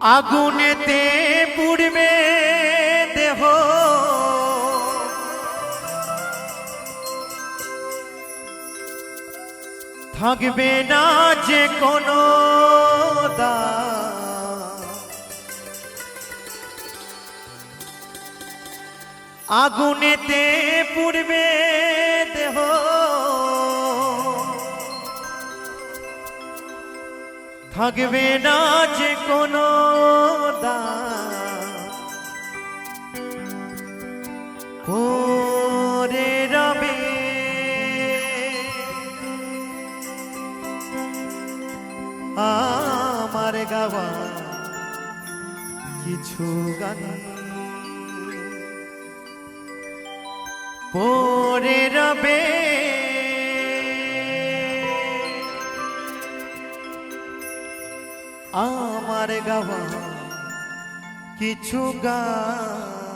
আগুনেতে পুড়বে দেহ থাকবে না যে কোনো। আগুনেতে পুড়বে থাকবে না যে কোনো দাম। পরে রবে আমার গাওয়া কিছু গান পরে রবে আমার গাওয়া কিছু গান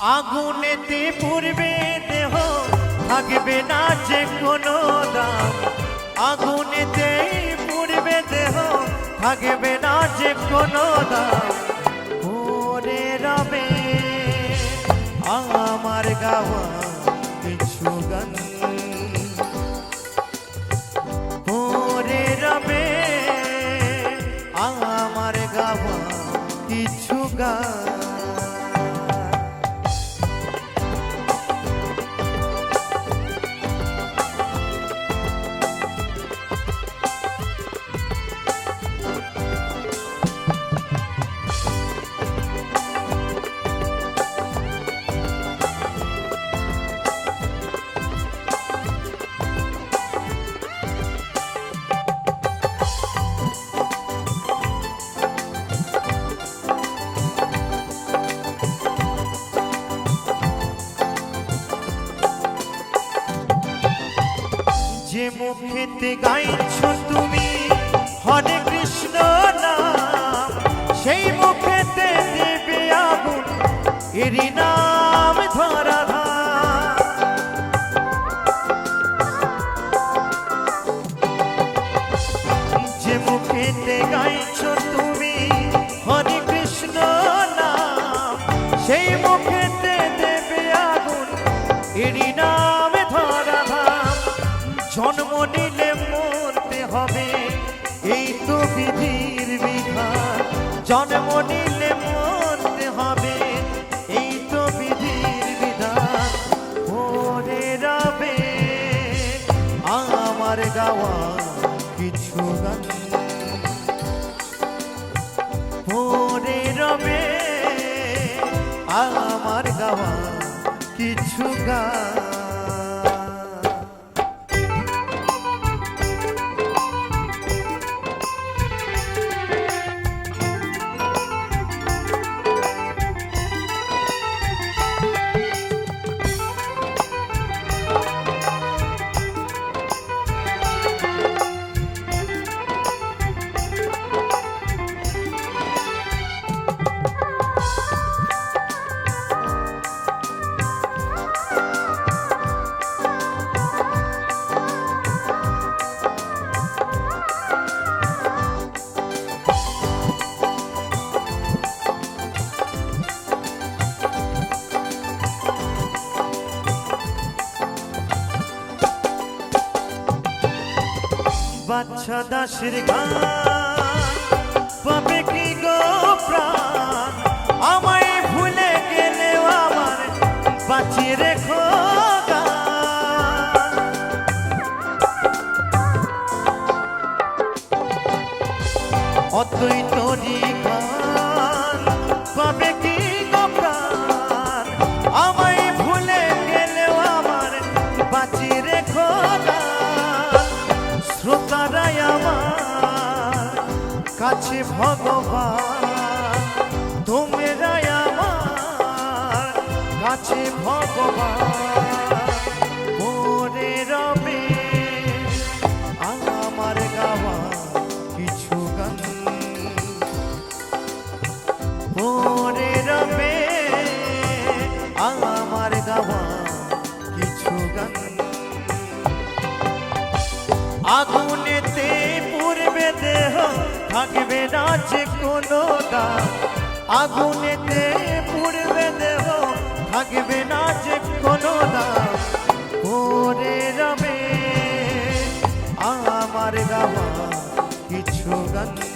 আগুনেতে পুড়বে দেহ থাকবে না যে কোনো দাম। আগুনেতে পুড়বে দেহ থাকবে না যে কোনো দাম। ভোরে রবে আমার গাওয়া মুখেতে গাইছ তুমি। হরে কৃষ্ণ নাম সেই মুখেতে দেবে আগুন। এরি বিধির বিধান জন্ম নিলে মরতে হবে, এই তো বিধির বিধান। পরে রবে আমার গাওয়া কিছু গান। পরে রবে আমার গাওয়া কিছু গান। দাসের গান আমায় ভুলে বাঁচিয়ে রেখো অতই তরি পাবে কাছে ভগবান। তোমরা আমার কাছে ভগবান। কিছু গান। কিছু গান। দেহ থাকবে না যে কোনো দাম। আগুনেতে পুড়বে দেহ, থাকবে না যে কোনো দাম। ওরে রবে আমার গাওয়া কিছু গান।